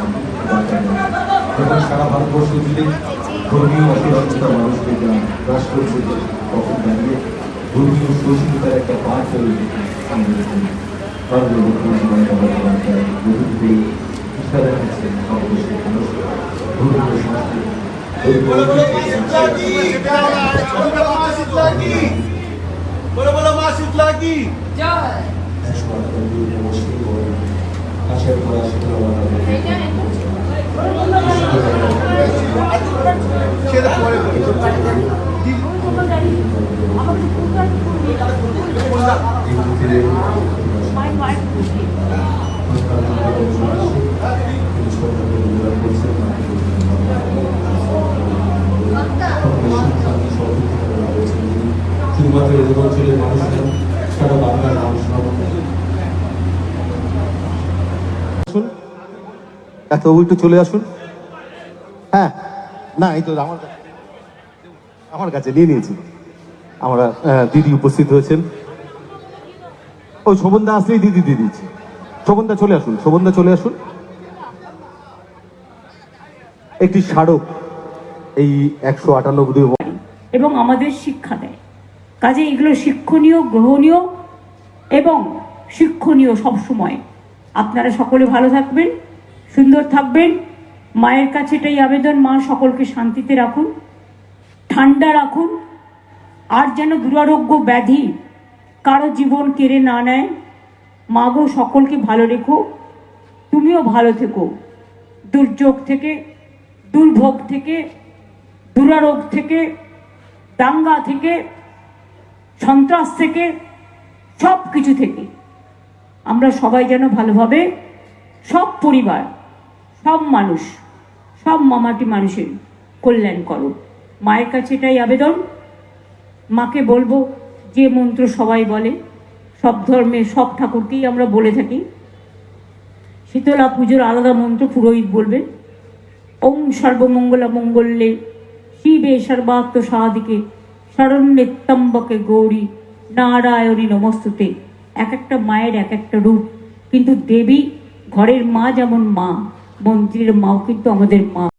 যখন সারা ভারতবর্ষ জুড়ে ধর্মীয় অসুরক্ষতা মানুষকে গ্রাস করছে তখন দাঁড়িয়ে ধর্মীয় সহিষ্ণুতার একটা পাঠ হয়ে আমাদের মুখ্যমন্ত্রী মমতা বন্দ্যোপাধ্যায় আসার পর আসতে শুধুমাত্র এদের অঞ্চলের মানুষরা সারা বাংলার নাম এত একটু চলে আসুন। হ্যাঁ না, এই তো আমার কাছে আমার কাছে নিয়ে নিয়েছি। আমরা দিদি উপস্থিত হয়েছেন ওই শোভনদা আসলেই দিদি দিয়ে দিচ্ছি। শোভনদা চলে আসুন শোভনদা চলে আসুন। একটি স্মারক এই একশো আটানব্বই এবং আমাদের শিক্ষা দেয়। কাজে এগুলো শিক্ষণীয়, গ্রহণীয় এবং শিক্ষণীয় সবসময়। আপনারা সকলে ভালো থাকবেন। সুন্দর থাকবেন। মায়ের কাছে এটাই আবেদন, মা সকলকে শান্তিতে রাখুন, ঠান্ডা রাখুন, আর যেন দুরারোগ্য ব্যাধি কারও জীবন কেড়ে না নেয়। মা গো, সকলকে ভালো রেখো, তুমিও ভালো থেকো। দুর্যোগ থেকে, দুর্ভোগ থেকে, দুরারোগ থেকে, দাঙ্গা থেকে, সন্ত্রাস থেকে সব কিছু থেকে। আমরা সবাই যেন ভালোভাবে, সব পরিবার সব মানুষ, সব মামাটি মানুষের কল্যাণ করো। মায়ের কাছে এটাই আবেদন। মাকে বলব, যে মন্ত্র সবাই বলে, সব ধর্মে সব ঠাকুরকেই আমরা বলে থাকি। শীতলা পুজোর আলাদা মন্ত্র পুরোহিত বলবেন ওম সর্বমঙ্গলা মঙ্গলে শিবে সর্বাত্ম সাদিকে শরণ্যে তম্বকে গৌরী, নারায়ণী নমস্তুতে। এক একটা মায়ের এক একটা রূপ, কিন্তু দেবী ঘরের মা যেমন মা মন্ত্রীর মাও কিন্তু আমাদের মা।